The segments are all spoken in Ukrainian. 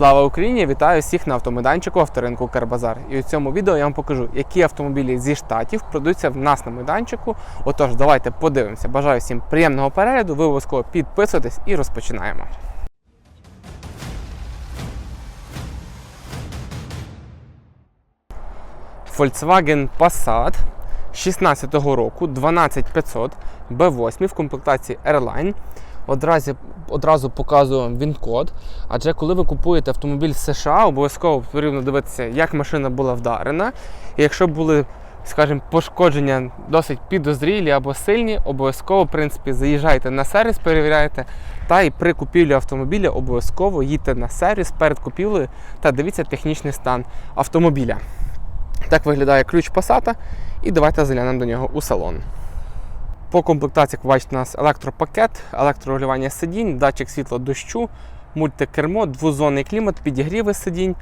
Слава Україні! Вітаю всіх на автомайданчику авторинку Карбазар. І у цьому відео я вам покажу, які автомобілі зі штатів продаються в нас на майданчику. Отож, давайте подивимося. Бажаю всім приємного перегляду. Ви обов'язково підписуйтесь і розпочинаємо. Volkswagen Passat 16-го року 12500 B8 в комплектації Airline. Одразу, одразу показую вам він-код. Адже коли ви купуєте автомобіль з США, обов'язково потрібно дивитися, як машина була вдарена. І якщо були, скажімо, пошкодження досить підозрілі або сильні, обов'язково, в принципі, заїжджайте на сервіс, перевіряйте. Та і при купівлі автомобіля обов'язково їдьте на сервіс перед купівлею та дивіться технічний стан автомобіля. Так виглядає ключ Passat. І давайте заглянемо до нього у салон. По комплектації, як бачите, у нас електропакет, електрорегулювання сидінь, датчик світла дощу, мультикермо, двозонний клімат, підігріви сидінь,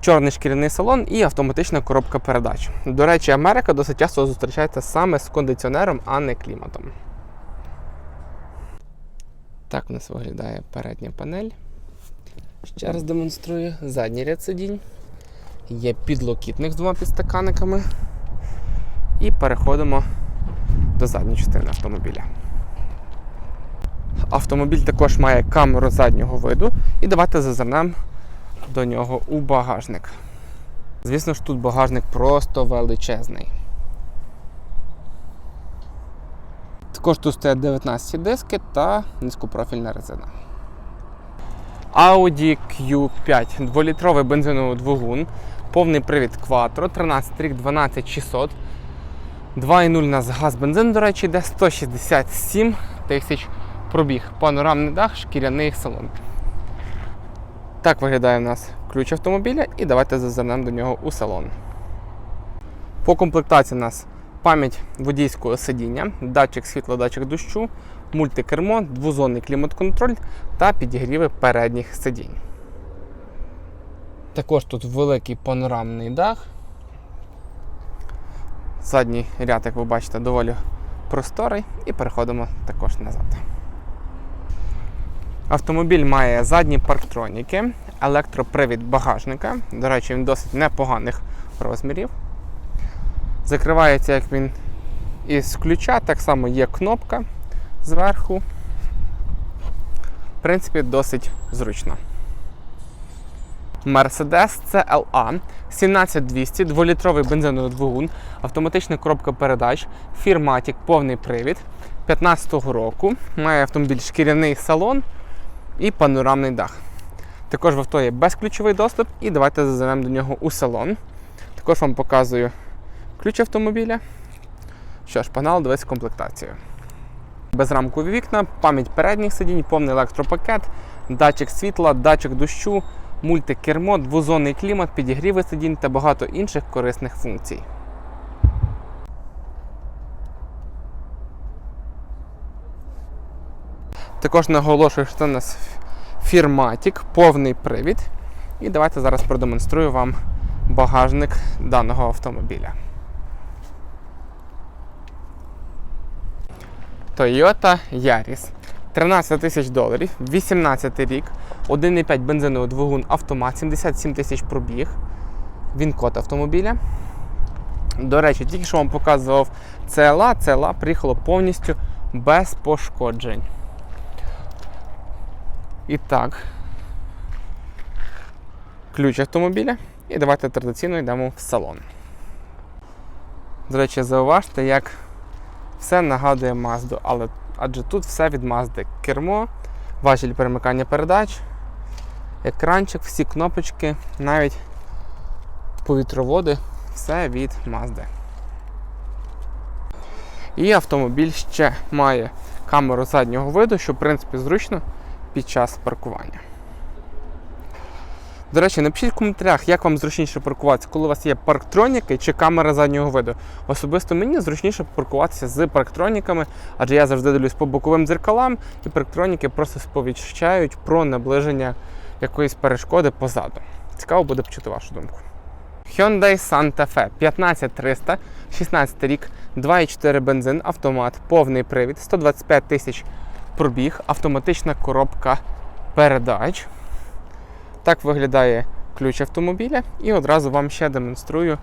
чорний шкіряний салон і автоматична коробка передач. До речі, Америка досить часто зустрічається саме з кондиціонером, а не кліматом. Так у нас виглядає передня панель. Ще раз демонструю задній ряд сидінь. Є підлокітник з двома підстаканниками. І переходимо до задньої частини автомобіля. Автомобіль також має камеру заднього виду, і давайте зазирнемо до нього у багажник. Звісно ж, тут багажник просто величезний. Також тут стоять 19 диски та низькопрофільна резина. Audi Q5 2-літровий бензиновий двигун, повний привід Quattro, 13 рік 12600. 2,0 у нас газ бензин, до речі, йде 167 тисяч пробіг. Панорамний дах, шкіряний салон. Так виглядає у нас ключ автомобіля, і давайте зазирнемо до нього у салон. По комплектації у нас пам'ять водійського сидіння, датчик світла, датчик дощу, мультикермо, двозонний клімат-контроль та підігріви передніх сидінь. Також тут великий панорамний дах. Задній ряд, як ви бачите, доволі просторий, і переходимо також назад. Автомобіль має задні парктроніки, електропривід багажника. До речі, він досить непоганих розмірів. Закривається, як він із ключа, так само є кнопка зверху. В принципі, досить зручно. Mercedes CLA 17200, 2-літровий бензиновий двигун, автоматична коробка передач, Firmatic, повний привід 15-го року. Має автомобіль шкіряний салон і панорамний дах. Також в авто є безключовий доступ, і давайте зазирнемо до нього у салон. Також вам показую ключ автомобіля. Що ж, погнали дивитися комплектацію. Безрамкові вікна, пам'ять передніх сидінь, повний електропакет, датчик світла, датчик дощу, мультикермо, двозонний клімат, підігріви сидінь та багато інших корисних функцій. Також наголошую, що це у нас фірматік, повний привід. І давайте зараз продемонструю вам багажник даного автомобіля. Toyota Yaris. 13 тисяч доларів, 18 рік, 1,5 бензиновий двигун автомат, 77 тисяч пробіг. Він код автомобіля. До речі, тільки що вам показував CLA, CLA приїхало повністю без пошкоджень. І так, ключ автомобіля. І давайте традиційно йдемо в салон. До речі, зауважте, як все нагадує Mazda, але адже тут все від Mazda. Кермо, важіль перемикання передач, екранчик, всі кнопочки, навіть повітроводи, все від Mazda. І автомобіль ще має камеру заднього виду, що в принципі зручно під час паркування. До речі, напишіть в коментарях, як вам зручніше паркуватися, коли у вас є парктроніки чи камера заднього виду. Особисто мені зручніше паркуватися з парктроніками, адже я завжди дивлюсь по боковим дзеркалам, і парктроніки просто сповіщають про наближення якоїсь перешкоди позаду. Цікаво буде почути вашу думку. Hyundai Santa Fe 15300, 16 рік, 2,4 бензин, автомат, повний привід, 125 тисяч пробіг, автоматична коробка передач. Так виглядає ключ автомобіля і одразу вам ще демонструю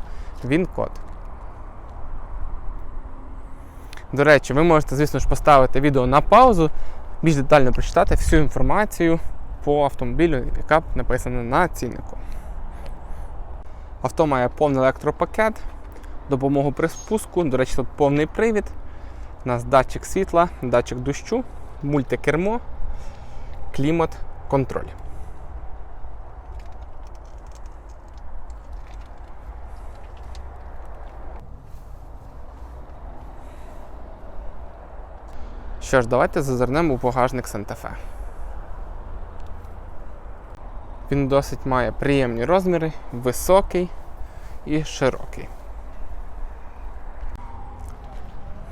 він-код. До речі, ви можете, звісно ж, поставити відео на паузу, більш детально прочитати всю інформацію по автомобілю, яка написана на ціннику. Авто має повний електропакет, допомогу при спуску, до речі, тут повний привід. У нас датчик світла, датчик дощу, мультикермо, клімат, контроль. Що ж, давайте зазирнемо у багажник Санта-Фе. Він досить має приємні розміри, високий і широкий.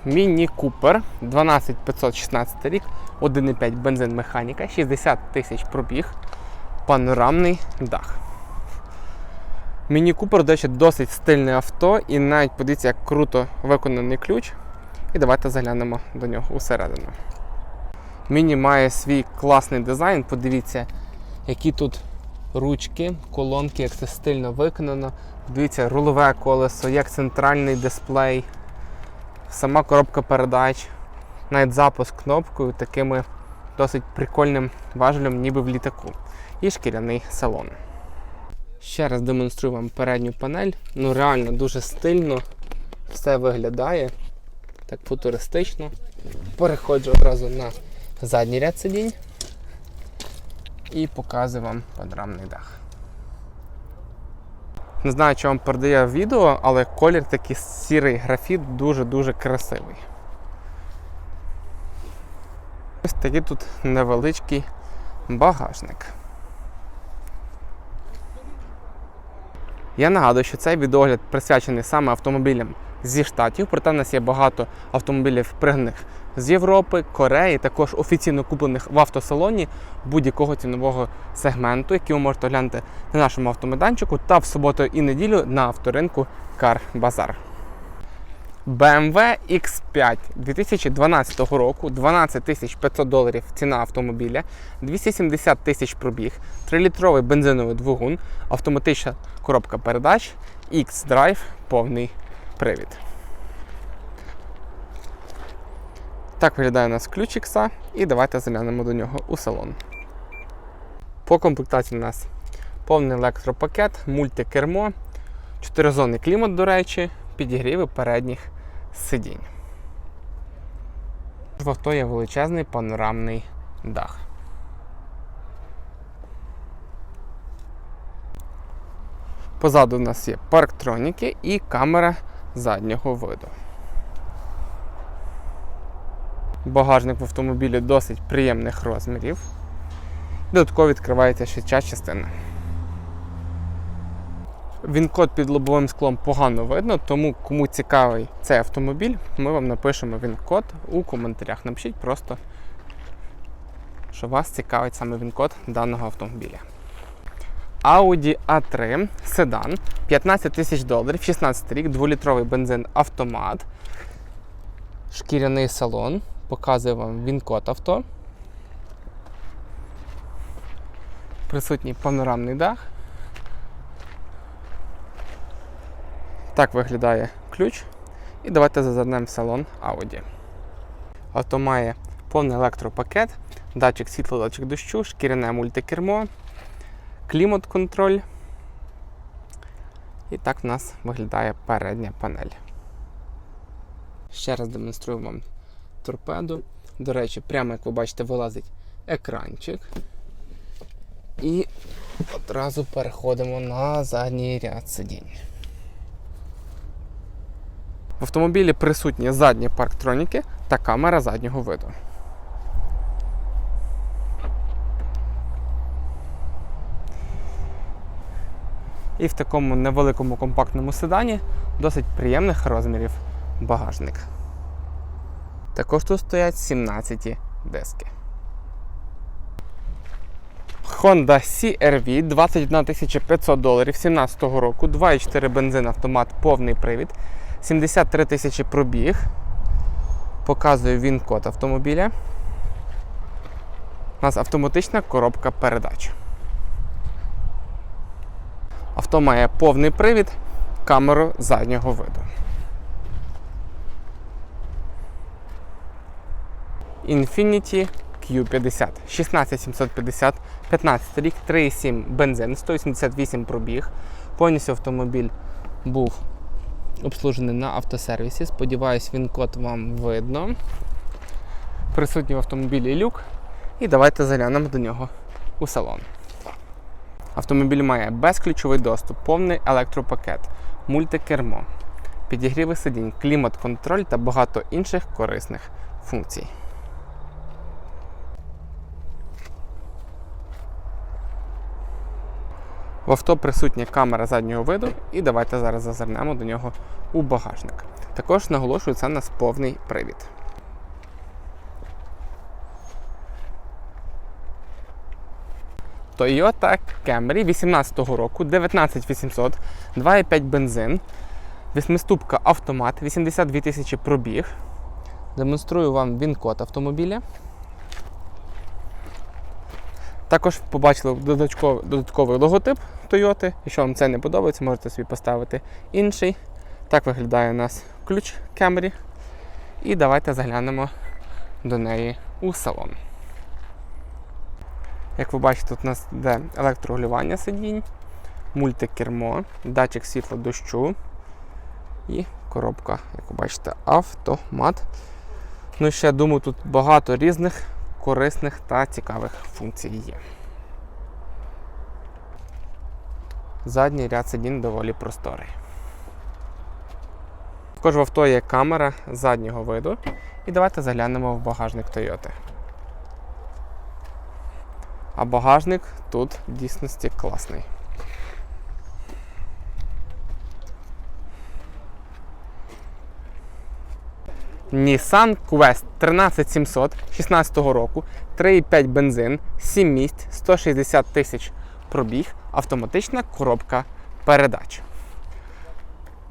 Міні Купер 12516 рік, 1,5 бензин механіка, 60 тисяч пробіг, панорамний дах. Міні Купер, до речі, досить стильне авто, і навіть подивіться, як круто виконаний ключ. І давайте заглянемо до нього усередину. Міні має свій класний дизайн. Подивіться, які тут ручки, колонки, як це стильно виконано. Дивіться, рулове колесо, як центральний дисплей, сама коробка передач, навіть запуск кнопкою такими досить прикольним важелем, ніби в літаку. І шкіряний салон. Ще раз демонструю вам передню панель. Ну реально дуже стильно все виглядає так футуристично. Переходжу одразу на задній ряд сидінь і показую вам панорамний дах. Не знаю, чи вам передає відео, але колір такий сірий графіт дуже-дуже красивий. Ось такий тут невеличкий багажник. Я нагадую, що цей відеогляд присвячений саме автомобілям зі штатів, проте в нас є багато автомобілів пригнаних з Європи, Кореї, також офіційно куплених в автосалоні будь-якого цінового сегменту, який ви можете оглянути на нашому автомайданчику та в суботу і неділю на авторинку Car Bazaar. BMW X5 2012 року, 12 500 доларів ціна автомобіля, 270 тисяч пробіг, 3-літровий бензиновий двигун, автоматична коробка передач, X-Drive, повний привід. Так виглядає у нас ключ X, і давайте заглянемо до нього у салон. По комплектації у нас повний електропакет, мультикермо, 4-зонний клімат, до речі, підігріви передніх сидінь. В авто є величезний панорамний дах. Позаду у нас є парктроніки і камера заднього виду. Багажник в автомобілі досить приємних розмірів. Додатково відкривається ще ця частина. Він код під лобовим склом погано видно, тому кому цікавий цей автомобіль, ми вам напишемо він код у коментарях. Напишіть просто, що вас цікавить саме він код даного автомобіля. Audi A3 седан 15 тисяч доларів, 16 рік, 2-літровий бензин автомат, шкіряний салон. Показую вам він код авто. Присутній панорамний дах. Так виглядає ключ. І давайте зазирнемо в салон Audi. Авто має повний електропакет, датчик світла, датчик дощу, шкіряне мультикермо, клімат-контроль. І так в нас виглядає передня панель. Ще раз демонструю вам торпеду. До речі, прямо як ви бачите, вилазить екранчик. І одразу переходимо на задній ряд сидінь. В автомобілі присутні задні парктроніки та камера заднього виду. І в такому невеликому компактному седані досить приємних розмірів багажник. Також тут стоять 17 диски. Honda CR-V 21 500 доларів 17 року, 2,4 бензин автомат, повний привід, 73 тисячі пробіг. Показую він код автомобіля. У нас автоматична коробка передач. Авто має повний привід, камеру заднього виду. Infiniti Q50 16750, 15 рік, 3,7 бензин, 188 пробіг. Повністю автомобіль був обслужений на автосервісі. Сподіваюсь, він код вам видно. Присутній в автомобілі люк. І давайте заглянемо до нього у салон. Автомобіль має безключовий доступ, повний електропакет, мультикермо, підігріви сидінь, клімат-контроль та багато інших корисних функцій. В авто присутня камера заднього виду, і давайте зараз зазирнемо до нього у багажник. Також наголошую, це у нас повний привід. Toyota Camry 18 року, 19800, 2,5 бензин, 8-ступка автомат, 82 тисячі пробіг. Демонструю вам він-код автомобіля. Також побачили додатковий, додатковий логотип Toyota. Якщо вам це не подобається, можете собі поставити інший. Так виглядає у нас ключ Camry. І давайте заглянемо до неї у салон. Як ви бачите, тут у нас йде електрорегулювання сидінь, мультикермо, датчик світла дощу і коробка, як ви бачите, автомат. Ну і ще думаю, тут багато різних корисних та цікавих функцій є. Задній ряд сидінь доволі просторий. Також в авто є камера заднього виду. І давайте заглянемо в багажник Toyota. А багажник тут в дійсності класний. Nissan Quest 13700 16 року, 3,5 бензин, 7 місць, 160 тисяч пробіг, автоматична коробка передач.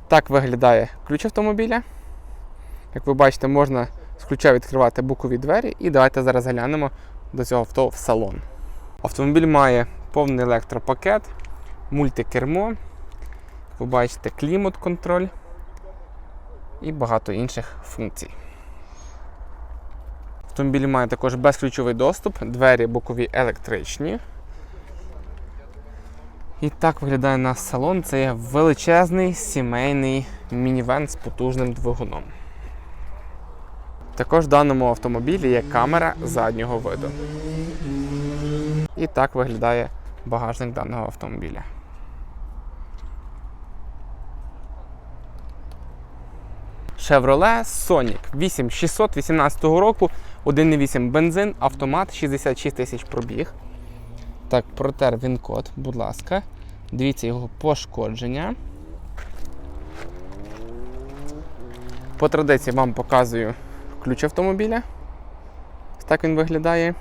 Так виглядає ключ автомобіля. Як ви бачите, можна з ключа відкривати бокові двері. І давайте зараз глянемо до цього авто в салон. Автомобіль має повний електропакет, мультикермо, ви бачите, клімат-контроль і багато інших функцій. Автомобіль має також безключовий доступ, двері бокові електричні. І так виглядає наш салон. Це величезний сімейний мінівен з потужним двигуном. Також в даному автомобілі є камера заднього виду. І так виглядає багажник даного автомобіля. Chevrolet Sonic 8618 року, 1,8 бензин, автомат, 66 тисяч пробіг. Так, протер він код, будь ласка. Дивіться його пошкодження. По традиції вам показую ключ автомобіля. Так він виглядає.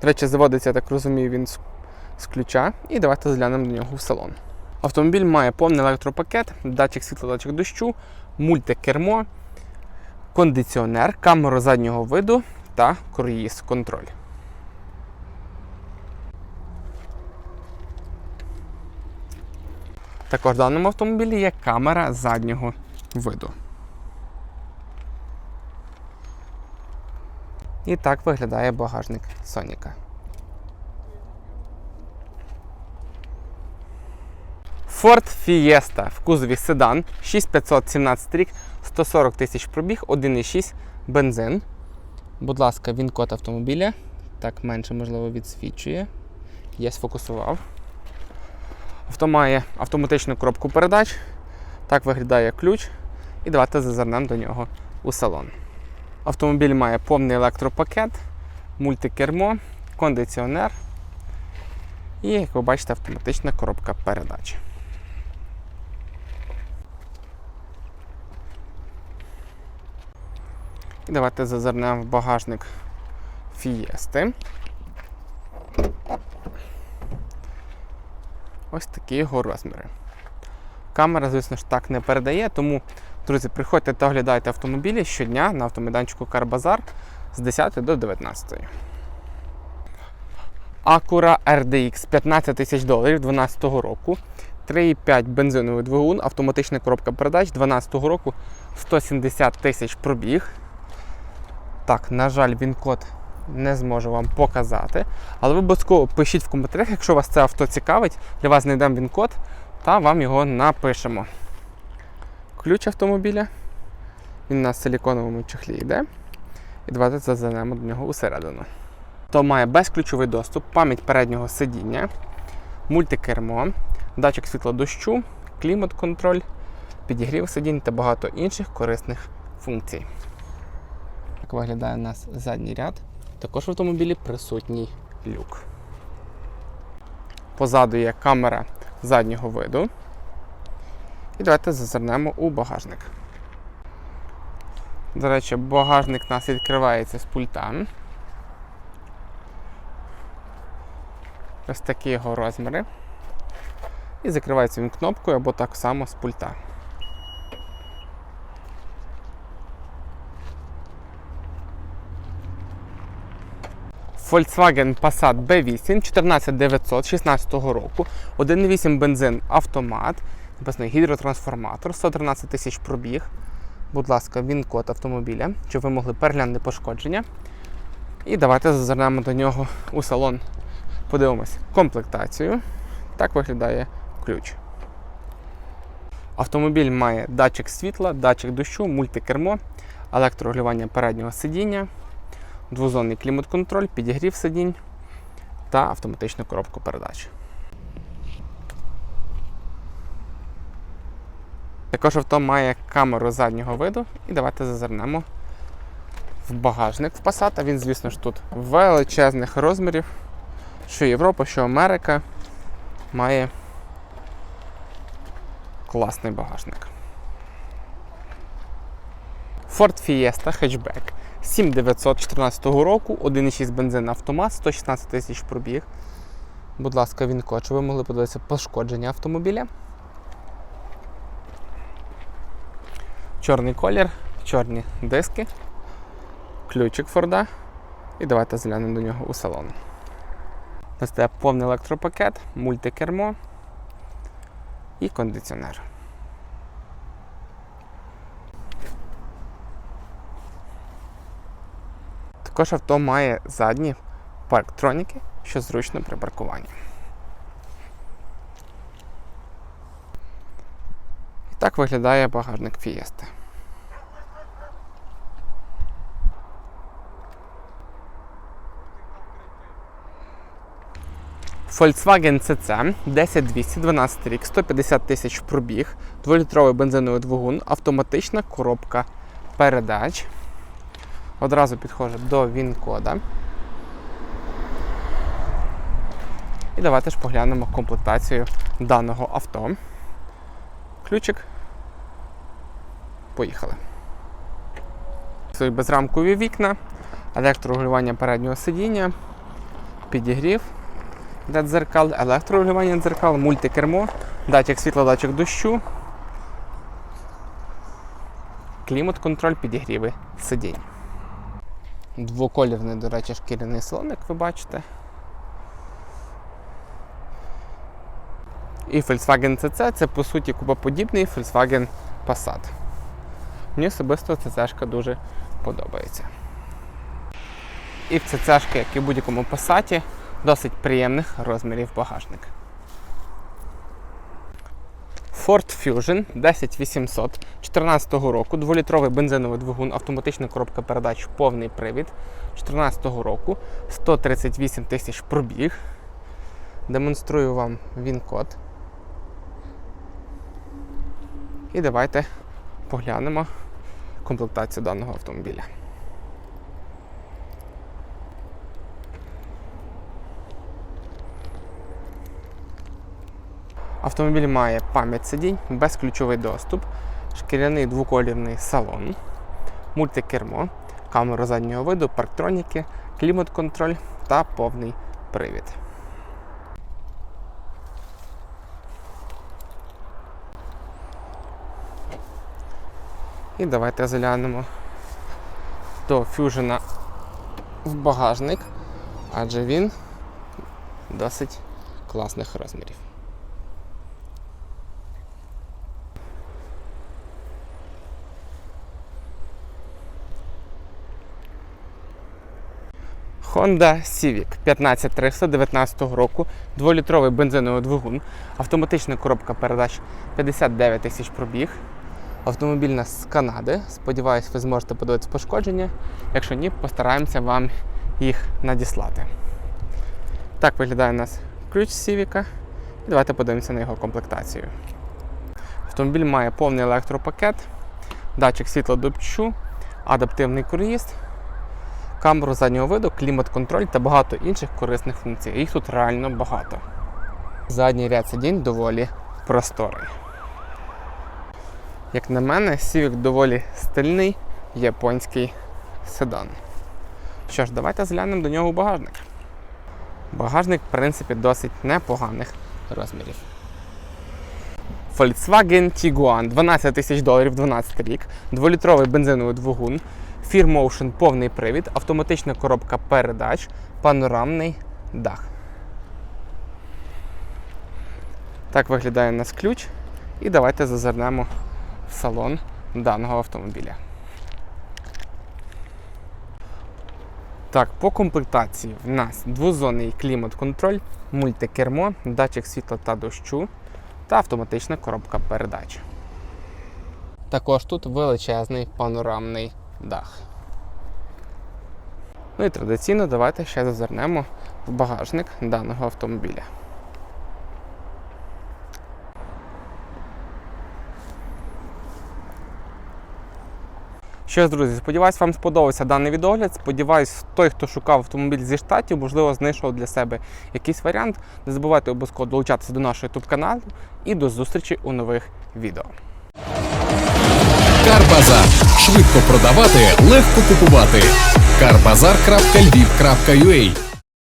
До речі, заводиться, я так розумію, він з, ключа. І давайте заглянемо до нього в салон. Автомобіль має повний електропакет, датчик світла, датчик дощу, мультикермо, кондиціонер, камеру заднього виду та круїз контроль. Також в даному автомобілі є камера заднього виду. І так виглядає багажник Соніка. Ford Fiesta в кузові седан 6517 рік, 140 тисяч пробіг, 1,6 бензин. Будь ласка, він код автомобіля. Так менше, можливо, відсвічує. Я сфокусував. Авто має автоматичну коробку передач. Так виглядає ключ. І давайте зазирнемо до нього у салон. Автомобіль має повний електропакет, мультикермо, кондиціонер і, як ви бачите, автоматична коробка передач. І давайте зазирнемо в багажник Фієсти. Ось такі його розміри. Камера, звісно ж, так не передає, тому, друзі, приходьте та оглядайте автомобілі щодня на автомайданчику Карбазар з 10 до 19. Acura RDX 15 тисяч доларів 2012 року. 3,5 бензиновий двигун, автоматична коробка передач 12 року, 170 тисяч пробіг. Так, на жаль, він код не зможу вам показати. Але ви обов'язково пишіть в коментарях, якщо вас це авто цікавить, для вас знайдемо він код та вам його напишемо. Ключ автомобіля. Він на силіконовому чехлі йде. І давайте зазирнемо до нього усередину. То має безключовий доступ, пам'ять переднього сидіння, мультикермо, датчик світла дощу, клімат-контроль, підігрів сидінь та багато інших корисних функцій. Так виглядає у нас задній ряд. Також в автомобілі присутній люк. Позаду є камера заднього виду. І давайте зазирнемо у багажник. До речі, багажник у нас відкривається з пульта. Ось такі його розміри. І закривається він кнопкою або так само з пульта. Volkswagen Passat B8 14900 16 року, 1,8 бензин автомат, написано гідротрансформатор, 113 тисяч пробіг. Будь ласка, він код автомобіля, щоб ви могли переглянути пошкодження. І давайте зазирнемо до нього у салон. Подивимось комплектацію. Так виглядає ключ. Автомобіль має датчик світла, датчик дощу, мультикермо, електрорегулювання переднього сидіння, двозонний клімат-контроль, підігрів сидінь та автоматичну коробку передач. Також авто має камеру заднього виду і давайте зазирнемо в багажник в Passat. Він, звісно ж, тут величезних розмірів. Що Європа, що Америка має класний багажник. Ford Fiesta Hatchback 7914 року, 1,6 бензин автомат, 116 тисяч пробіг. Будь ласка, він код, ви могли подивитися пошкодження автомобіля. Чорний колір, чорні диски, ключик Форда. І давайте заглянемо до нього у салон. Ось це повний електропакет, мультикермо і кондиціонер. Також авто має задні парктроніки, що зручно при паркуванні. Так виглядає багажник Fiesta. Volkswagen CC 10212 рік, 150 тисяч пробіг, 2-літровий бензиновий двигун, автоматична коробка передач. Одразу підходжу до він-кода. І давайте ж поглянемо комплектацію даного авто. Ключик. Поїхали. Безрамкові вікна, електрорегулювання переднього сидіння, підігрів для дзеркал, електрорегулювання дзеркал, мультикермо, датчик світла, датчик дощу, клімат-контроль, підігріви сидінь. Двоколірний, до речі, шкіряний салон, як ви бачите. І Volkswagen CC це по суті купоподібний Volkswagen Passat. Мені особисто CC дуже подобається. І в CC, як і в будь-якому Passat, досить приємних розмірів багажник. Ford Fusion 10800 14 року, 2-літровий бензиновий двигун, автоматична коробка передач, повний привід 14 року, 138 тисяч пробіг. Демонструю вам він-код. І давайте поглянемо комплектацію даного автомобіля. Автомобіль має пам'ять сидінь, безключовий доступ, шкіряний двоколірний салон, мультикермо, камеру заднього виду, парктроніки, клімат-контроль та повний привід. І давайте заглянемо до фюжена в багажник, адже він досить класних розмірів. Honda Civic 15300 15319 року, 2-літровий бензиновий двигун, автоматична коробка передач 59 тисяч пробіг. Автомобіль нас з Канади. Сподіваюсь, ви зможете подивитися пошкодження. Якщо ні, постараємося вам їх надіслати. Так виглядає у нас ключ. І давайте подивимося на його комплектацію. Автомобіль має повний електропакет, датчик світлодобчу, адаптивний круїз, камеру заднього виду, клімат-контроль та багато інших корисних функцій. Їх тут реально багато. Задній ряд сидінь доволі просторий. Як на мене, Civic доволі стильний японський седан. Що ж, давайте зглянемо до нього багажник. Багажник, в принципі, досить непоганих розмірів. Volkswagen Tiguan 12 тисяч доларів 12 рік, 2-літровий бензиновий двигун, Motion повний привід, автоматична коробка передач, панорамний дах. Так виглядає у нас ключ. І давайте зазирнемо салон даного автомобіля. Так, по комплектації в нас двозонний клімат-контроль, мультикермо, датчик світла та дощу та автоматична коробка передач. Також тут величезний панорамний дах. Ну і традиційно давайте ще зазирнемо в багажник даного автомобіля. Що ж, друзі, сподіваюсь, вам сподобався даний відогляд. Сподіваюсь, той, хто шукав автомобіль зі штатів, можливо, знайшов для себе якийсь варіант. Не забувайте обов'язково долучатися до нашого YouTube каналу і до зустрічі у нових відео. Карбазар. Швидко продавати, легко купувати. Карбазар.львів.ua